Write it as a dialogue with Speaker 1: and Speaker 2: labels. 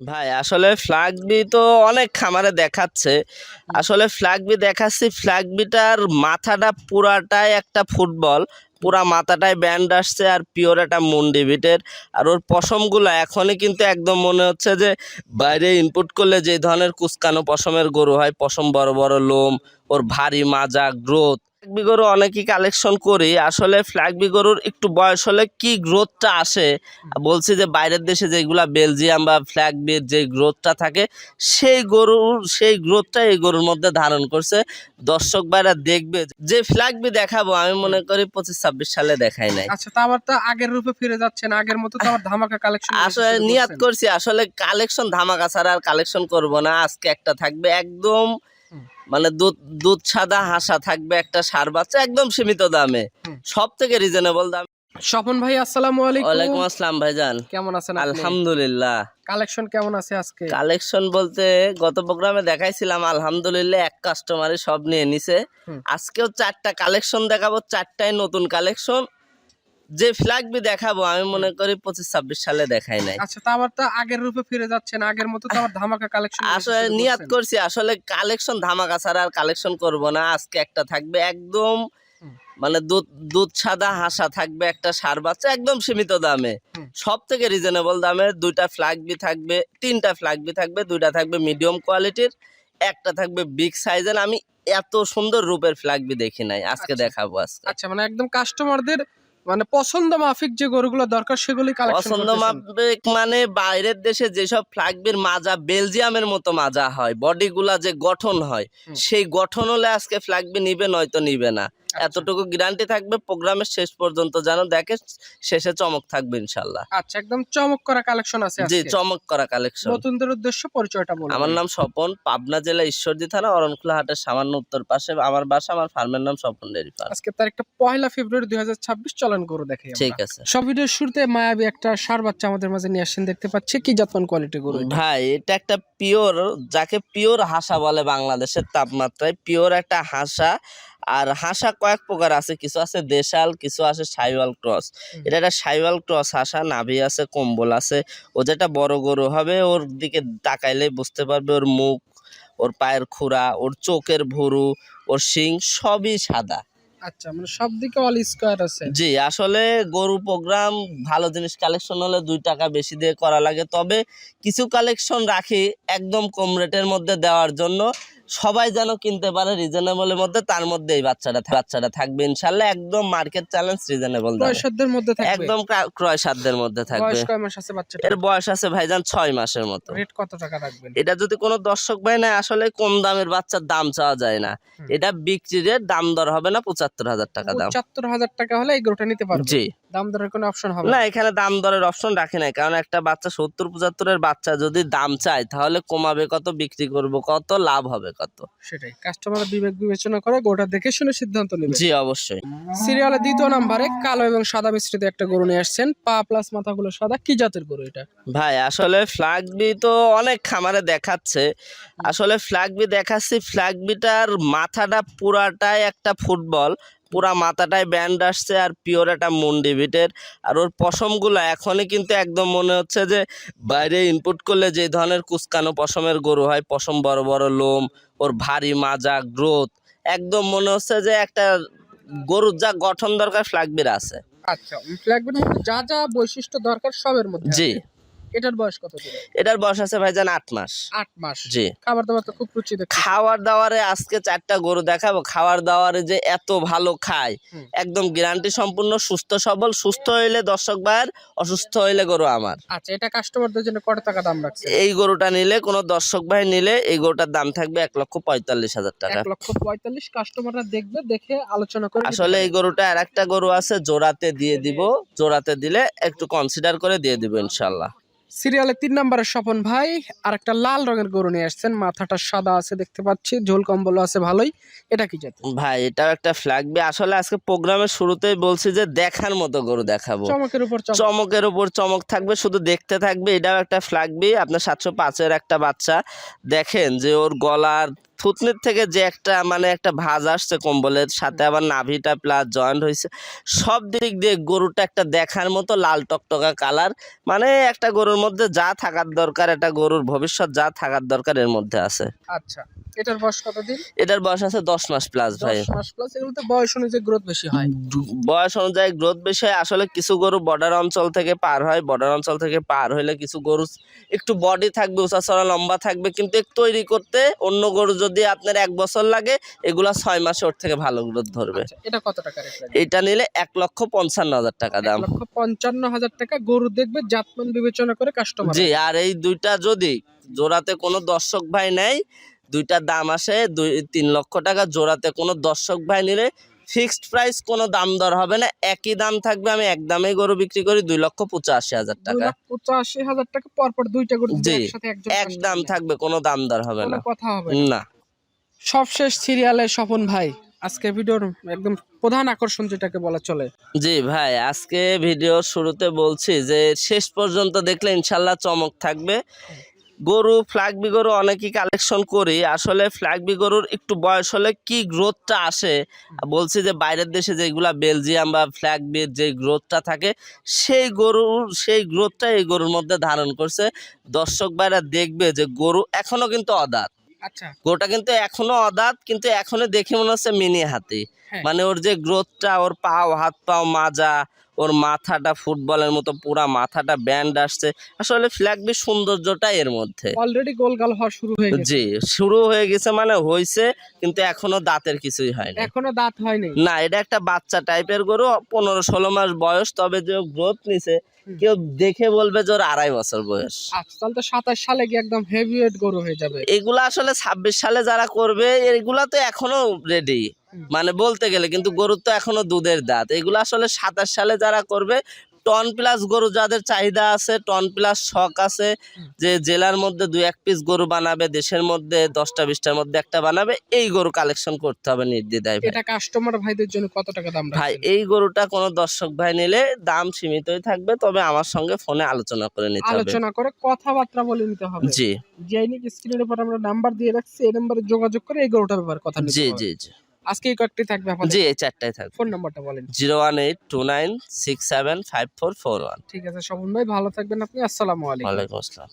Speaker 1: ভাই আসলে flag B তো অনেক খামারে দেখাচ্ছে। আসলে ফ্ল্যাগ বি দেখাচ্ছি ফ্ল্যাগ বিটার মাথাটা পুরাটাই একটা ফুটবল। পুরা মাথাটাই ব্যান্ড আসছে আর পিওর একটা মুন্ডি বিটের। আর ওর পশমগুলো এখনই কিন্তু একদম মনে হচ্ছে যে বাইরে ইনপুট করলে যে ধরনের কুচকানো পশমের গরু হয় পশম বড় বড় লোম ওর ভারী মাজা গ্রোথ ফ্ল্যাগবি গরু অনেকই কালেকশন করি। আসলে ফ্ল্যাগবি গরুর একটু বয়স হলে কি গ্রোথটা আসে? বলছি যে বাইরের দেশে যেগুলা বেলজিয়াম বা ফ্ল্যাগবির যে গ্রোথটা থাকে সেই গরুর সেই গ্রোথটা এই গরুর মধ্যে ধারণ করছে। দর্শক ভাইরা দেখবে যে ফ্ল্যাগবি দেখাবো আমি মনে করি পঁচিশ ছাব্বিশ সালে দেখাই নাই।
Speaker 2: আচ্ছা তা আবার তো আগের রূপে ফিরে যাচ্ছেন আগের মতো তো আবার ধামাকা কালেকশন
Speaker 1: আসলে নিয়াত করছি আসলে কালেকশন ধামাকা ছাড়া আর কালেকশন করব না আজকে একটা থাকবে একদম। মানে দুধ দুধ সাদা হাসা থাকবে একটা সার বাচ্চা একদম সীমিত দামে। সব থেকে রিজনেবল দাম।
Speaker 2: স্বপন ভাই আসসালামু
Speaker 1: ওয়ালাইকুম আসসালাম ভাইজান।
Speaker 2: কেমন আছেন
Speaker 1: আলহামদুলিল্লাহ।
Speaker 2: কালেকশন কেমন আছে আজকে?
Speaker 1: কালেকশন বলতে গত প্রোগ্রামে দেখাইছিলাম আলহামদুলিল্লাহ এক কাস্টমারে সব নিয়ে নিছে। আজকেও চারটা কালেকশন দেখাবো চারটাই নতুন কালেকশন। যে ফ্ল্যাগ বি দেখাবো আমি মনে করি পঁচিশ ছাব্বিশ সালে দেখাই নাই।
Speaker 2: আচ্ছা তা আবার তো আগের রূপে ফিরে যাচ্ছেন আগের মতো তো আবার ধামাকা কালেকশন
Speaker 1: আসলে নিয়াত করছি আসলে কালেকশন ধামাকা ছাড়া আর কালেকশন করব না আজকে একটা থাকবে একদম মানে দুধ দুধ সাদা হাসা থাকবে একটা সার বাচ্চা একদম সীমিত দামে। সব থেকে রিজনেবল দামে দুইটা ফ্ল্যাগ বি থাকবে তিনটা ফ্ল্যাগ বি থাকবে দুইটা থাকবে মিডিয়াম কোয়ালিটির একটা থাকবে বিগ সাইজের আমি এত সুন্দর রূপের ফ্ল্যাগ বি দেখি নাই আজকে
Speaker 2: আচ্ছা।
Speaker 1: দেখাবো আজকে।
Speaker 2: আচ্ছা মানে একদম কাস্টমারদের মানে পছন্দ মাফিক যে গরুগুলো দরকার সেগুলি
Speaker 1: পছন্দ মাফিক মানে বাইরের দেশে যেসব ফ্ল্যাগবির মাজা বেলজিয়ামের মতো মাজা হয় বডিগুলা যে গঠন হয় সেই গঠন হলে আজকে ফ্ল্যাগবি নিবে নয়তো নিবে না। এতটুকু গ্যারান্টি থাকবে প্রোগ্রামের শেষ পর্যন্ত যেন দেখে শেষে চমক থাকবে ইনশাল্লাহ
Speaker 2: আচ্ছা একদম চমক করা কালেকশন আছে
Speaker 1: জি চমক করা কালেকশন
Speaker 2: নতুনদের উদ্দেশ্য পরিচয়টা বলুন
Speaker 1: আমার নাম স্বপন পাবনা জেলা ঈশ্বরদী থানা অরণখোলা হাটের সামান্য উত্তর পাশে আমার বাসা আমার ফার্মের নাম স্বপন ডেরি ফার্ম
Speaker 2: আজকে তার একটা পয়লা ফেব্রুয়ারি দুই হাজার ছাব্বিশ চলন গরু দেখে
Speaker 1: ঠিক আছে।
Speaker 2: সব ভিডিওর শুরুতে মায়াবী একটা সার বাচ্চা আমাদের মাঝে নিয়ে আসছেন দেখতে পাচ্ছি কি জাতমান কোয়ালিটি গরু
Speaker 1: ভাই এটা একটা পিওর যাকে পিওর হাসা বলে বাংলাদেশের তাপমাত্রায় পিওর একটা হাসা আর হাসা কয়েক প্রকার আছে কিছু আছে দেশাল কিছু আছে সাইওয়াল ক্রস। এটা একটা সাইওয়াল ক্রস হাসা নাভি আছে কম্বল আছে। ও যেটা বড় গরু হবে ওর দিকে তাকাইলে বুঝতে পারবে ওর মুখ ওর পায়ের খুরা ওর চোখের ভুরু ওর শিং সবই সাদা।
Speaker 2: আচ্ছা মানে সব দিকে অল স্কোয়ার আছে।
Speaker 1: জি আসলে গরু প্রোগ্রাম ভালো জিনিস কালেকশন হলে দুই টাকা বেশি দিয়ে করা লাগে। তবে কিছু কালেকশন রাখি একদম কম রেটের মধ্যে দেওয়ার জন্য। সবাই যেন কিনতে পারে রিজনেবলের মধ্যে তার মধ্যে এই বাচ্চাটা বাচ্চাটা থাকবে ইনশাল্লাহ। একদম মার্কেট চ্যালেঞ্জ রিজনেবল
Speaker 2: মধ্যে থাকবে।
Speaker 1: একদম ক্রয় সাধ্যের মধ্যে থাকবে।
Speaker 2: বয়স কয় মাস আছে বাচ্চাটা
Speaker 1: এর বয়স আছে ভাইজান ছয় মাসের মতো।
Speaker 2: রেট কত টাকা রাখবেন?
Speaker 1: এটা যদি কোনো দর্শক ভাই না আসলে কম দামের বাচ্চার দাম চাওয়া যায় না। এটা বিক্রি রেট দাম দর হবে না পঁচাত্তর হাজার টাকা দাম।
Speaker 2: পঁচাত্তর হাজার টাকা হলে এই গরুটা নিতে পারবে।
Speaker 1: জি।
Speaker 2: দাম দরের কোনো অপশন হবে
Speaker 1: না এখানে দাম দরের অপশন রাখে নাই কারণ একটা বাচ্চা সত্তর পঁচাত্তরের বাচ্চা যদি দাম চায় তাহলে কমাবে কত বিক্রি করব কত লাভ হবে কত?
Speaker 2: সেটাই। কাস্টমার বিবেক বিবেচনা করে গরুটা দেখে শুনে সিদ্ধান্ত নেবে।
Speaker 1: জি অবশ্যই।
Speaker 2: সিরিয়ালের দ্বিতীয় নাম্বারে কালো এবং সাদা মিশ্রিত একটা গরু নিয়ে আসছেন। পা প্লাস মাথাগুলো সাদা কি জাতের গরু এটা?
Speaker 1: ভাই আসলে ফ্ল্যাগবি তো অনেক খামারে দেখাচ্ছে। আসলে ফ্ল্যাগবি দেখাচ্ছি ফ্ল্যাগবিটার মাথাটা পুরাটাই একটা ফুটবল। পুরা মাথাটায় ব্যান্ড আসছে আর পিওর একটা মুন্ডি বিটের আর ওর পশমগুলো এখনই কিন্তু একদম মনে হচ্ছে যে বাইরে ইনপুট করলে যে ধরনের কুচকানো পশমের গরু হয় পশম বড় বড় লোম ওর ভারী মাজা গ্রোথ একদম মনে হচ্ছে যে একটা গরুর যা গঠন দরকার ফ্ল্যাগবির আছে।
Speaker 2: আচ্ছা ফ্ল্যাগবির যা যা বৈশিষ্ট্য দরকার সবের মধ্যে
Speaker 1: জি।
Speaker 2: এটার বয়স কত
Speaker 1: এটার বয়স আছে ভাইজান আট মাস।
Speaker 2: আট মাস।
Speaker 1: জি।
Speaker 2: খাবার দাবার তো খুব রুচি
Speaker 1: খাওয়ার দাওয়ারে আজকে চারটা গরু দেখাবো। খাওয়ার দাওয়ারে যে এত ভালো খায়। একদম গ্যারান্টি সম্পূর্ণ সুস্থ সবল সুস্থ হইলে দর্শক ভাইয়ের অসুস্থ হইলে গরু আমার।
Speaker 2: আচ্ছা এটা কাস্টমারদের জন্য কত টাকা দাম রাখছে
Speaker 1: এই গরুটা নিলে কোনো দর্শক ভাই নিলে এই গরুটার দাম থাকবে এক লক্ষ পঁয়তাল্লিশ হাজার টাকা।
Speaker 2: এক লক্ষ পঁয়তাল্লিশ কাস্টমাররা দেখবে দেখে আলোচনা করে
Speaker 1: আসলে এই গরুটা আর একটা গরু আছে জোড়াতে দিয়ে দিব। জোড়াতে দিলে একটু কনসিডার করে দিয়ে দিব ইনশাল্লাহ
Speaker 2: সিরিয়ালে তিন নম্বরের স্বপন ভাই আর একটা লাল রঙের গরু নিয়ে আসছেন। মাথাটা সাদা আছে দেখতে পাচ্ছি ঝোল কম্বল আছে ভালোই। এটা কি জাত
Speaker 1: ভাই এটাও একটা ফ্ল্যাগ বি আসলে আজকে প্রোগ্রামের শুরুতেই বলছি যে দেখার মতো গরু দেখাবো।
Speaker 2: চমকের উপর
Speaker 1: চমকের উপর চমক থাকবে শুধু দেখতে থাকবে। এটাও একটা ফ্ল্যাগবি আপনার সাতশো পাঁচের একটা বাচ্চা। দেখেন যে ওর গলার থুতনির থেকে যে একটা মানে একটা ভাজ আসছে কম্বলের সাথে আবার নাভিটা প্লাস জয়েন্ট হয়েছে সব দিক দিয়ে গরুটা একটা দেখার মতো লাল টকটকা কালার মানে একটা গরুর মধ্যে যা থাকার দরকার, একটা গরুর ভবিষ্যৎ যা থাকার দরকার এর মধ্যে আছে।
Speaker 2: আচ্ছা। এটার বয়স কতদিন?
Speaker 1: এটার বয়স আছে দশ মাস প্লাস ভাই।
Speaker 2: মাস প্লাস এগুলোতে বয়স অনুযায়ী গ্রোথ বেশি হয়।
Speaker 1: বয়স অনুযায়ী গ্রোথ বেশি হয়। আসলে কিছু গরু বর্ডার অঞ্চল থেকে পার হয়। বর্ডার অঞ্চল থেকে পার হইলে কিছু গরু একটু বডি থাকবে উঁচাচড়া লম্বা থাকবে কিন্তু তৈরি করতে অন্য গরু যদি আপনার এক বছর লাগে এগুলা ছয় মাসে ওর থেকে ভালো গ্রোথ ধরবে।
Speaker 2: আচ্ছা, এটা কত টাকা
Speaker 1: এটা নিলে এক লক্ষ পঞ্চান্ন হাজার টাকা দাম।
Speaker 2: লক্ষ পঞ্চান্ন হাজার টাকা গরু দেখবে জাতমান বিবেচনা করে কাস্টমার
Speaker 1: জি আর এই দুইটা যদি জোড়াতে কোনো দর্শক ভাই নেয় দুইটার দাম আসে দুই তিন লক্ষ টাকা। জোড়াতে কোনো দর্শক ভাই নিলে ফিক্সড প্রাইস কোনো দাম দর হবে না। একই দাম থাকবে আমি এক দামেই গরু বিক্রি করি দুই লক্ষ পঁচাশি হাজার টাকা।
Speaker 2: পঁচাশি হাজার টাকা পর পর দুইটা গরু
Speaker 1: জি, এক দাম থাকবে কোনো দাম দর হবে না।
Speaker 2: কথা হবে না।
Speaker 1: না।
Speaker 2: সবশেষ সিরিয়ালে স্বপন ভাই আজকে ভিডিওর একদম প্রধান আকর্ষণ যেটাকে বলা চলে।
Speaker 1: জি ভাই আজকে ভিডিওর শুরুতে বলছি যে শেষ পর্যন্ত দেখলে ইনশাল্লাহ চমক থাকবে। গরু ফ্ল্যাগবি গরু অনেকেই কালেকশন করি। আসলে ফ্ল্যাগবি গরুর একটু বয়স হলে কি গ্রোথটা আসে? বলছি যে বাইরের দেশে যেগুলা বেলজিয়াম বা ফ্ল্যাগবির যে গ্রোথটা থাকে সেই গরুর সেই গ্রোথটা এই গরুর মধ্যে ধারণ করছে। দর্শক বাইরা দেখবে যে গরু এখনও কিন্তু অদাঁত
Speaker 2: আচ্ছা।
Speaker 1: গরুটা কিন্তু এখনও অদাঁত কিন্তু এখনও দেখে মনে হচ্ছে মিনি হাতি।
Speaker 2: হ্যাঁ।
Speaker 1: মানে ওর যে গ্রোথটা ওর পাও হাত পাও মাজা ওর মাথাটা ফুটবলের মতো পুরা মাথাটা ব্যান্ড আসছে। আসলে ফ্ল্যাগবি সৌন্দর্যটা এর মধ্যে।
Speaker 2: অলরেডি গোলগাল হওয়া শুরু হয়ে গেছে।
Speaker 1: জি শুরু হয়ে গেছে মানে হয়েছে কিন্তু এখনও দাঁতের কিছুই হয়নি।
Speaker 2: এখনও দাঁত হয়নি।
Speaker 1: না এটা একটা বাচ্চা টাইপের গরু পনেরো ষোলো মাস বয়স তবে যে গ্রোথ নিছে। কেউ দেখে বলবে যে ওর আড়াই বছর বয়স।
Speaker 2: আজকাল তাহলে তো সাতাশ সালে গিয়ে একদম হেভি ওয়েট গরু হয়ে যাবে।
Speaker 1: এগুলো আসলে ছাব্বিশ সালে যারা করবে এগুলা তো এখনও রেডি মানে বলতে গেলে কিন্তু গরুর তো এখনও দুধের দাঁত। এগুলো আসলে সাতাশ সালে যারা করবে টন প্লাস গরু যাদের চাহিদা আছে টন প্লাস শখ আছে যে জেলার মধ্যে দুই এক পিস গরু বানাবে দেশের মধ্যে দশটা বিশটার মধ্যে একটা বানাবে এই গরু কালেকশন করতে হবে নির্দ্বিধায়
Speaker 2: এটা কাস্টমার ভাইদের জন্য কত টাকা দাম
Speaker 1: ভাই এই গরুটা কোনো দর্শক ভাই নিলে দাম সীমিতই থাকবে তবে আমার সঙ্গে ফোনে আলোচনা করে নিতে হবে।
Speaker 2: আলোচনা করে কথাবার্তা বলে নিতে হবে।
Speaker 1: জি।
Speaker 2: জেনিক স্ক্রিনের উপর আমরা নাম্বার দিয়ে রাখছি এই নাম্বারে যোগাযোগ করে এই গরুটার ব্যাপারে কথা
Speaker 1: জি জি জি।
Speaker 2: আজকে এই কয়েকটি থাকবে আপনাদের
Speaker 1: জি এই চারটায় থাকবে।
Speaker 2: ফোন নাম্বারটা বলেন।
Speaker 1: Zero one eight two nine six seven five four four one.
Speaker 2: ঠিক আছে ভাই ভালো থাকবেন আপনি। আসসালামু আলাইকুম।
Speaker 1: ওয়ালাইকুম আসসালাম।